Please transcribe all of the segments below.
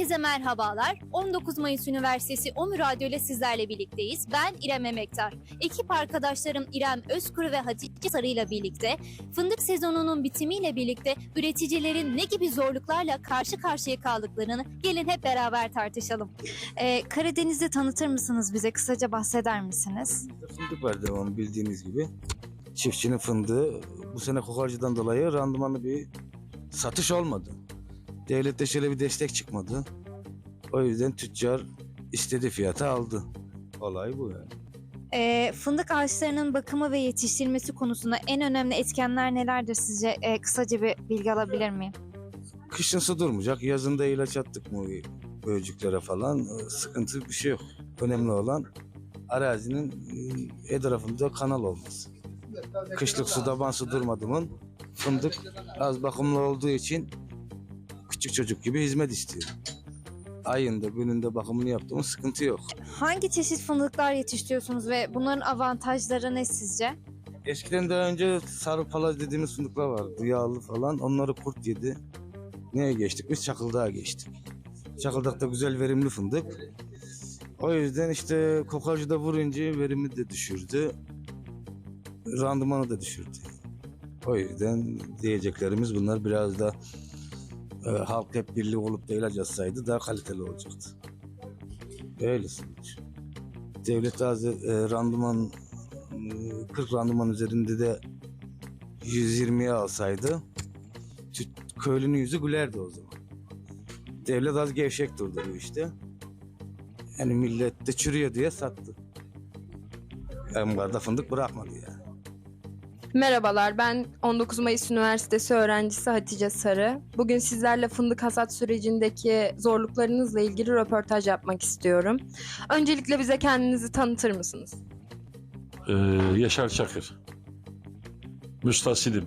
Herkese merhabalar. 19 Mayıs Üniversitesi OMÜ Radyo ile sizlerle birlikteyiz. Ben İrem Emektar. Ekip arkadaşlarım İrem Özkuru ve Hatice Sarı ile birlikte fındık sezonunun bitimiyle birlikte üreticilerin ne gibi zorluklarla karşı karşıya kaldıklarını gelin hep beraber tartışalım. Ee, Karadeniz'i tanıtır mısınız bize? Kısaca bahseder misiniz? Fındık var devam bildiğiniz gibi. Çiftçinin fındığı bu sene kokarcıdan dolayı randımanlı bir satış olmadı. Devlette şöyle bir destek çıkmadı. O yüzden tüccar istediği fiyata aldı. Olay bu yani. Ee, fındık ağaçlarının bakımı ve yetiştirilmesi konusunda en önemli etkenler nelerdir sizce? Ee, kısaca bir bilgi alabilir miyim? Kışın su durmayacak. Yazında ilaç attık mı böcüklere falan e, sıkıntı bir şey yok. Önemli olan arazinin e, etrafında kanal olması. Kışlık suda ban su durmadı mı fındık az bakımlı olduğu için küçük çocuk gibi hizmet istiyor. Ayında gününde bakımını yaptığımız sıkıntı yok. Hangi çeşit fındıklar yetiştiriyorsunuz ve bunların avantajları ne sizce? Eskiden daha önce sarı palaz dediğimiz fındıklar vardı. Yağlı falan. Onları kurt yedi. Neye geçtik? Biz çakıldağa geçtik. Çakıldakta güzel verimli fındık. O yüzden işte kokarcıda vurunca verimi de düşürdü. Randımanı da düşürdü. O yüzden diyeceklerimiz bunlar biraz da e, halk hep birlik olup da ilaç atsaydı daha kaliteli olacaktı. Öyle sonuç. Devlet azı e, randıman e, 40 randıman üzerinde de 120'ye alsaydı köylünün yüzü gülerdi o zaman. Devlet az gevşek durdu bu işte. Yani millet de çürüyor diye sattı. Emgarda fındık bırakmadı yani. Merhabalar, ben 19 Mayıs Üniversitesi öğrencisi Hatice Sarı. Bugün sizlerle fındık hasat sürecindeki zorluklarınızla ilgili röportaj yapmak istiyorum. Öncelikle bize kendinizi tanıtır mısınız? Ee, Yaşar Çakır. Müstasilim.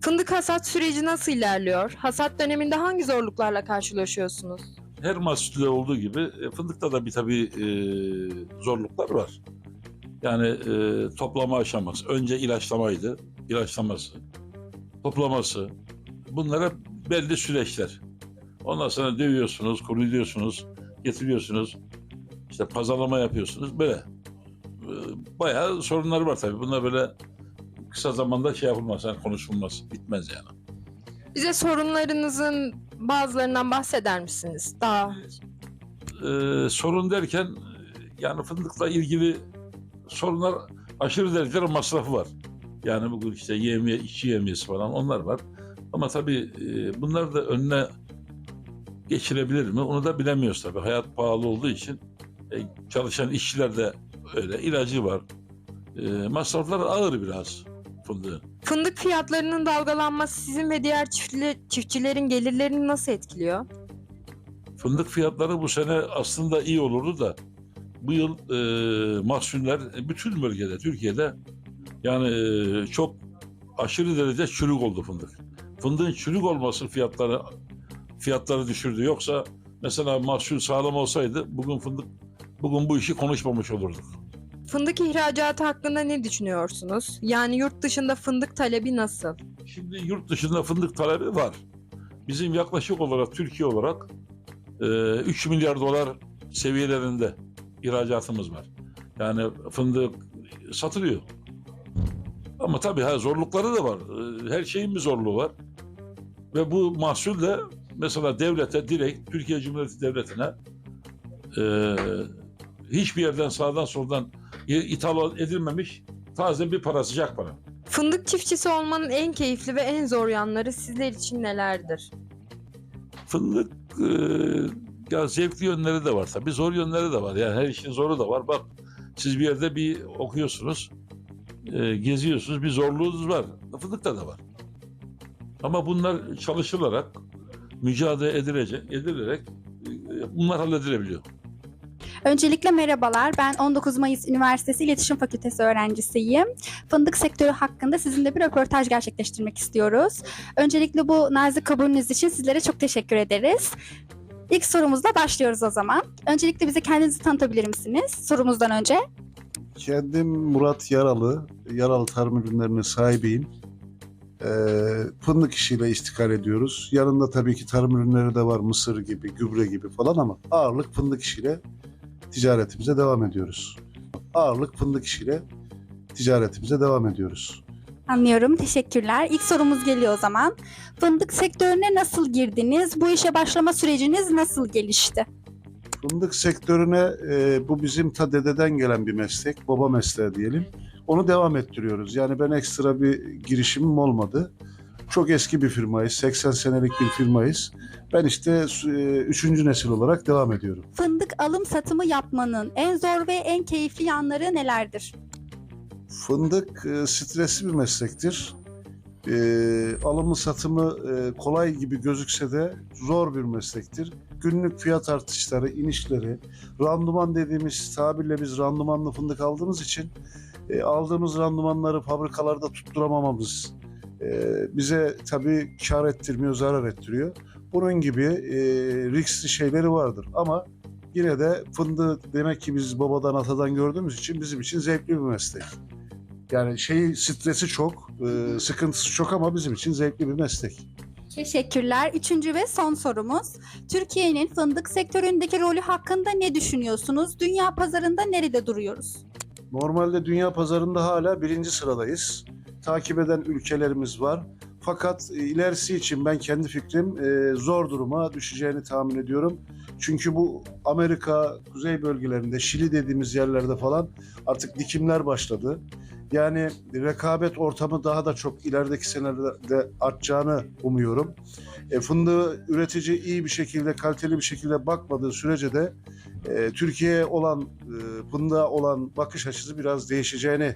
Fındık hasat süreci nasıl ilerliyor? Hasat döneminde hangi zorluklarla karşılaşıyorsunuz? Her mahsulde olduğu gibi e, fındıkta da bir tabii e, zorluklar var. Yani e, toplama aşaması. Önce ilaçlamaydı. ilaçlaması. Toplaması. Bunlara belli süreçler. Ondan sonra dövüyorsunuz, kuruluyorsunuz, getiriyorsunuz. İşte pazarlama yapıyorsunuz. Böyle. E, bayağı sorunlar var tabii. Bunlar böyle kısa zamanda şey yapılmaz, yani konuşulmaz. Bitmez yani. Bize sorunlarınızın bazılarından bahseder misiniz? Daha Ee, sorun derken yani fındıkla ilgili sorunlar aşırı derecede masrafı var. Yani bugün işte yemiye, işçi yemiyesi falan onlar var. Ama tabii e, bunlar da önüne geçirebilir mi? Onu da bilemiyoruz tabii. Hayat pahalı olduğu için e, çalışan işçiler de öyle. ilacı var. E, masraflar ağır biraz fındığın. fındık fiyatlarının dalgalanması sizin ve diğer çiftli, çiftçilerin gelirlerini nasıl etkiliyor? Fındık fiyatları bu sene aslında iyi olurdu da bu yıl e, mahsuller e, bütün bölgede Türkiye'de yani e, çok aşırı derece çürük oldu fındık. Fındığın çürük olması fiyatları fiyatları düşürdü. Yoksa mesela mahsul sağlam olsaydı bugün fındık bugün bu işi konuşmamış olurduk. Fındık ihracatı hakkında ne düşünüyorsunuz? Yani yurt dışında fındık talebi nasıl? Şimdi yurt dışında fındık talebi var. Bizim yaklaşık olarak Türkiye olarak e, 3 milyar dolar seviyelerinde ihracatımız var. Yani fındık satılıyor. Ama tabii ha, zorlukları da var. E, Her şeyin bir zorluğu var. Ve bu mahsul de mesela devlete direkt Türkiye Cumhuriyeti Devleti'ne e, hiçbir yerden sağdan soldan ithal edilmemiş taze bir para, sıcak para. Fındık çiftçisi olmanın en keyifli ve en zor yanları sizler için nelerdir? Fındık e, ya zevkli yönleri de var tabii zor yönleri de var. Yani her işin zoru da var. Bak siz bir yerde bir okuyorsunuz, e, geziyorsunuz bir zorluğunuz var. Fındıkta da var. Ama bunlar çalışılarak, mücadele edilecek, edilerek e, bunlar halledilebiliyor. Öncelikle merhabalar. Ben 19 Mayıs Üniversitesi İletişim Fakültesi öğrencisiyim. Fındık sektörü hakkında sizinle bir röportaj gerçekleştirmek istiyoruz. Öncelikle bu nazik kabulünüz için sizlere çok teşekkür ederiz. İlk sorumuzla başlıyoruz o zaman. Öncelikle bize kendinizi tanıtabilir misiniz sorumuzdan önce? Kendim Murat Yaralı, Yaralı Tarım Ürünlerinin sahibiyim. e, fındık işiyle istikal ediyoruz. Yanında tabii ki tarım ürünleri de var. Mısır gibi, gübre gibi falan ama ağırlık fındık işiyle ticaretimize devam ediyoruz. Ağırlık fındık işiyle ticaretimize devam ediyoruz. Anlıyorum. Teşekkürler. İlk sorumuz geliyor o zaman. Fındık sektörüne nasıl girdiniz? Bu işe başlama süreciniz nasıl gelişti? Fındık sektörüne e, bu bizim ta dededen gelen bir meslek, baba mesleği diyelim. Onu devam ettiriyoruz. Yani ben ekstra bir girişimim olmadı. Çok eski bir firmayız, 80 senelik bir firmayız. Ben işte e, üçüncü nesil olarak devam ediyorum. Fındık alım satımı yapmanın en zor ve en keyifli yanları nelerdir? Fındık e, stresli bir meslektir. E, alımı satımı e, kolay gibi gözükse de zor bir meslektir. Günlük fiyat artışları, inişleri, randıman dediğimiz tabirle biz randımanlı fındık aldığımız için e, aldığımız randımanları fabrikalarda tutturamamamız e, bize tabii kar ettirmiyor, zarar ettiriyor. Bunun gibi e, riskli şeyleri vardır ama yine de fındığı demek ki biz babadan atadan gördüğümüz için bizim için zevkli bir meslek. Yani şey stresi çok, e, sıkıntısı çok ama bizim için zevkli bir meslek. Teşekkürler. Üçüncü ve son sorumuz. Türkiye'nin fındık sektöründeki rolü hakkında ne düşünüyorsunuz? Dünya pazarında nerede duruyoruz? Normalde dünya pazarında hala birinci sıradayız. Takip eden ülkelerimiz var. Fakat e, ilerisi için ben kendi fikrim e, zor duruma düşeceğini tahmin ediyorum. Çünkü bu Amerika kuzey bölgelerinde, Şili dediğimiz yerlerde falan artık dikimler başladı. Yani rekabet ortamı daha da çok ilerideki senelerde artacağını umuyorum. E, fındığı üretici iyi bir şekilde, kaliteli bir şekilde bakmadığı sürece de e, Türkiye'ye olan, e, fındığa olan bakış açısı biraz değişeceğini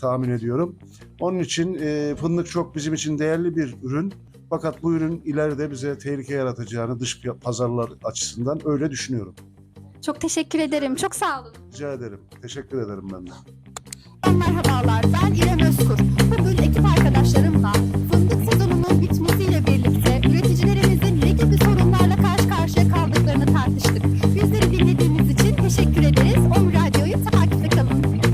tahmin ediyorum. Onun için e, fındık çok bizim için değerli bir ürün. Fakat bu ürün ileride bize tehlike yaratacağını dış pazarlar açısından öyle düşünüyorum. Çok teşekkür ederim. Çok sağ olun. Rica ederim. Teşekkür ederim ben de. Merhabalar. Özkur.